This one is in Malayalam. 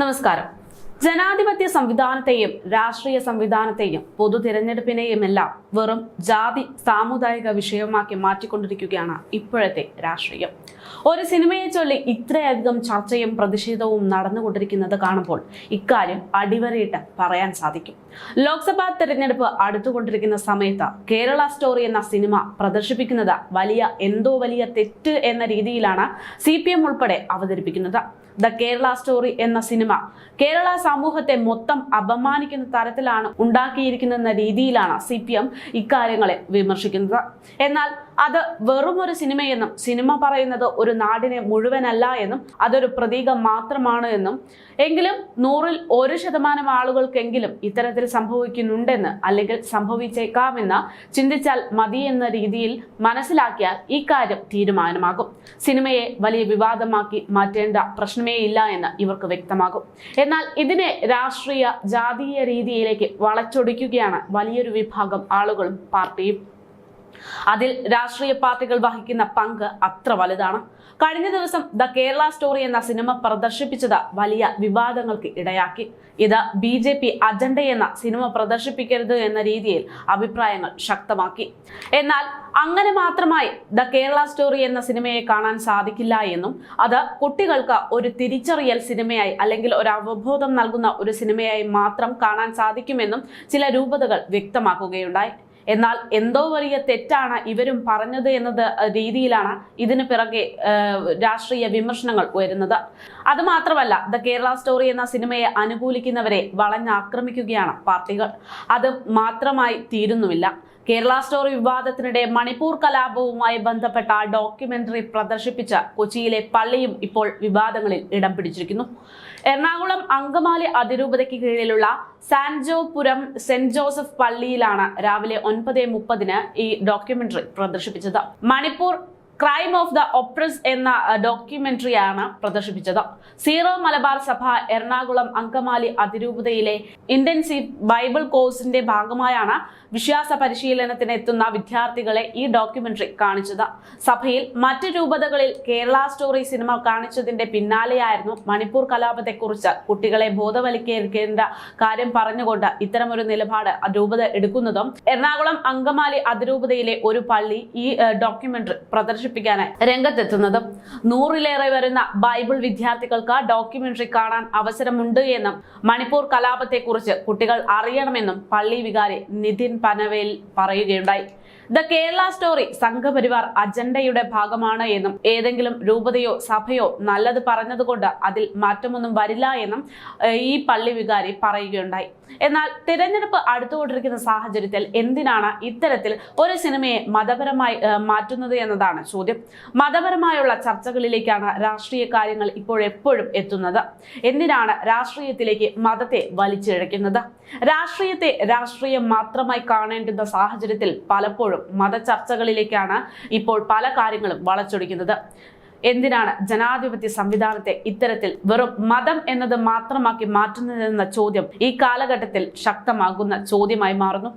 നമസ്കാരം. ജനാധിപത്യ സംവിധാനത്തെയും രാഷ്ട്രീയ സംവിധാനത്തെയും പൊതു തിരഞ്ഞെടുപ്പിനെയും എല്ലാം വെറും ജാതി സാമുദായിക വിഷയമാക്കി മാറ്റിക്കൊണ്ടിരിക്കുകയാണ് ഇപ്പോഴത്തെ രാഷ്ട്രീയം. ഒരു സിനിമയെ ചൊല്ലി ഇത്രയധികം ചർച്ചയും പ്രതിഷേധവും നടന്നുകൊണ്ടിരിക്കുന്നത് കാണുമ്പോൾ ഇക്കാര്യം അടിവരയിട്ട് പറയാൻ സാധിക്കും. ലോക്സഭാ തെരഞ്ഞെടുപ്പ് അടുത്തുകൊണ്ടിരിക്കുന്ന സമയത്ത് കേരള സ്റ്റോറി എന്ന സിനിമ പ്രദർശിപ്പിക്കുന്നത് വലിയ എന്തോ വലിയ തെറ്റ് എന്ന രീതിയിലാണ് സി ഉൾപ്പെടെ അവതരിപ്പിക്കുന്നത്. ദ കേരള സ്റ്റോറി എന്ന സിനിമ കേരള സമൂഹത്തെ മൊത്തം അപമാനിക്കുന്ന തരത്തിലാണ് ഉണ്ടാക്കിയിരിക്കുന്ന രീതിയിലാണ് സി പി എം ഇക്കാര്യങ്ങളെ വിമർശിക്കുന്നത്. എന്നാൽ അത് വെറും ഒരു സിനിമയെന്നും സിനിമ പറയുന്നത് ഒരു നാടിനെ മുഴുവനല്ല എന്നും അതൊരു പ്രതീകം മാത്രമാണ് എന്നും. എങ്കിലും നൂറിൽ ഒരു ശതമാനം ആളുകൾക്കെങ്കിലും ഇത്തരത്തിൽ സംഭവിക്കുന്നുണ്ടെന്ന് അല്ലെങ്കിൽ സംഭവിച്ചേക്കാമെന്ന് ചിന്തിച്ചാൽ മതി എന്ന രീതിയിൽ മനസ്സിലാക്കിയാൽ ഇക്കാര്യം തീരുമാനമാകും. സിനിമയെ വലിയ വിവാദമാക്കി മാറ്റേണ്ട പ്രശ്നമേ ഇല്ല എന്ന് ഇവർക്ക് വ്യക്തമാകും. എന്നാൽ ഇതിനെ രാഷ്ട്രീയ ജാതീയ രീതിയിലേക്ക് വളച്ചൊടിക്കുകയാണ് വലിയൊരു വിഭാഗം ആളുകളും പാർട്ടിയും. അതിൽ രാഷ്ട്രീയ പാർട്ടികൾ വഹിക്കുന്ന പങ്ക് അത്ര വലുതാണ്. കഴിഞ്ഞ ദിവസം ദ കേരള സ്റ്റോറി എന്ന സിനിമ പ്രദർശിപ്പിച്ചത് വലിയ വിവാദങ്ങൾക്ക് ഇടയാക്കി. ഇത് ബി ജെ പി അജണ്ട എന്ന സിനിമ പ്രദർശിപ്പിക്കരുത് എന്ന രീതിയിൽ അഭിപ്രായങ്ങൾ ശക്തമാക്കി. എന്നാൽ അങ്ങനെ മാത്രമായി ദ കേരള സ്റ്റോറി എന്ന സിനിമയെ കാണാൻ സാധിക്കില്ല എന്നും അത് കുട്ടികൾക്ക് ഒരു തിരിച്ചറിയൽ സിനിമയായി അല്ലെങ്കിൽ ഒരു അവബോധം നൽകുന്ന ഒരു സിനിമയായി മാത്രം കാണാൻ സാധിക്കുമെന്നും ചില രൂപതകൾ വ്യക്തമാക്കുകയുണ്ടായി. എന്നാൽ എന്തോ വലിയ തെറ്റാണ് ഇവരും പറഞ്ഞത് എന്നത് രീതിയിലാണ് ഇതിന് പിറകെ രാഷ്ട്രീയ വിമർശനങ്ങൾ ഉയരുന്നത്. അത് മാത്രമല്ല ദ കേരള സ്റ്റോറി എന്ന സിനിമയെ അനുകൂലിക്കുന്നവരെ വളഞ്ഞാക്രമിക്കുകയാണ് പാർട്ടികൾ. അത് മാത്രമായി തീരുന്നുമില്ല. കേരള സ്റ്റോറി വിവാദത്തിനിടെ മണിപ്പൂർ കലാപവുമായി ബന്ധപ്പെട്ട ഡോക്യുമെന്ററി പ്രദർശിപ്പിച്ച കൊച്ചിയിലെ പള്ളിയും ഇപ്പോൾ വിവാദങ്ങളിൽ ഇടം പിടിച്ചിരിക്കുന്നു. എറണാകുളം അങ്കമാലി അതിരൂപതയ്ക്ക് കീഴിലുള്ള സാൻജോപുരം സെന്റ് ജോസഫ് പള്ളിയിലാണ് രാവിലെ ഒൻപത് മുപ്പതിന് ഈ documentary പ്രദർശിപ്പിച്ചത്. Manipur crime of the oppressed എന്ന ഡോക്യുമെന്ററിയാണ് പ്രദർശിപ്പിച്ചത്. സീറോ മലബാർ സഭ എറണാകുളം അങ്കമാലി അതിരൂപതയിലെ ഇന്റൻസീവ് ബൈബിൾ കോഴ്സിന്റെ ഭാഗമായാണ് വിശ്വാസ പരിശീലനത്തിന് എത്തുന്ന വിദ്യാർത്ഥികളെ ഈ ഡോക്യുമെന്ററി കാണിച്ചത്. സഭയിൽ മറ്റു രൂപതകളിൽ കേരള സ്റ്റോറി സിനിമ കാണിച്ചതിന്റെ പിന്നാലെയായിരുന്നു മണിപ്പൂർ കലാപത്തെക്കുറിച്ച് കുട്ടികളെ ബോധവൽക്കരിക്കേണ്ട കാര്യം പറഞ്ഞുകൊണ്ട് ഇത്തരമൊരു നിലപാട് രൂപത എടുക്കുന്നതും എറണാകുളം അങ്കമാലി അതിരൂപതയിലെ ഒരു പള്ളി ഈ ഡോക്യുമെന്ററി ഡോക്യുമെന്ററി പ്രദർശിപ്പിക്കാനായി രംഗത്തെത്തുന്നതും നൂറിലേറെ വരുന്ന ബൈബിൾ വിദ്യാർത്ഥികൾക്ക് ഡോക്യുമെന്ററി കാണാൻ അവസരമുണ്ട് എന്നും മണിപ്പൂർ കലാപത്തെക്കുറിച്ച് കുട്ടികൾ അറിയണമെന്നും പള്ളി വികാരി നിതിൻ പനവേൽ പറയുകയുണ്ടായി. ദ കേരള സ്റ്റോറി സംഘപരിവാർ അജണ്ടയുടെ ഭാഗമാണ് എന്നും ഏതെങ്കിലും രൂപതയോ സഭയോ നല്ലത് പറഞ്ഞതുകൊണ്ട് അതിൽ മാറ്റമൊന്നും വരില്ല എന്നും ഈ പള്ളി വികാരി പറയുകയുണ്ടായി. എന്നാൽ തിരഞ്ഞെടുപ്പ് അടുത്തുകൊണ്ടിരിക്കുന്ന സാഹചര്യത്തിൽ എന്തിനാണ് ഇത്തരത്തിൽ ഒരു സിനിമയെ മതപരമായി മാറ്റുന്നത് എന്നതാണ് ചോദ്യം. മതപരമായുള്ള ചർച്ചകളിലേക്കാണ് രാഷ്ട്രീയ കാര്യങ്ങൾ ഇപ്പോഴെപ്പോഴും എത്തുന്നത്. എന്തിനാണ് രാഷ്ട്രീയത്തിലേക്ക് മതത്തെ വലിച്ചിഴക്കുന്നത് രാഷ്ട്രീയത്തെ രാഷ്ട്രീയം മാത്രമായി കാണേണ്ടുന്ന സാഹചര്യത്തിൽ പലപ്പോഴും മതചർച്ചകളിലേക്കാണ് ഇപ്പോൾ പല കാര്യങ്ങളും വളച്ചൊടിക്കുന്നത്. എന്തിനാണ് ജനാധിപത്യ സംവിധാനത്തെ ഇത്തരത്തിൽ വെറും മതം എന്നത് മാത്രമാക്കി മാറ്റുന്നതെന്ന ചോദ്യം ഈ കാലഘട്ടത്തിൽ ശക്തമാകുന്ന ചോദ്യമായി മാറുന്നു?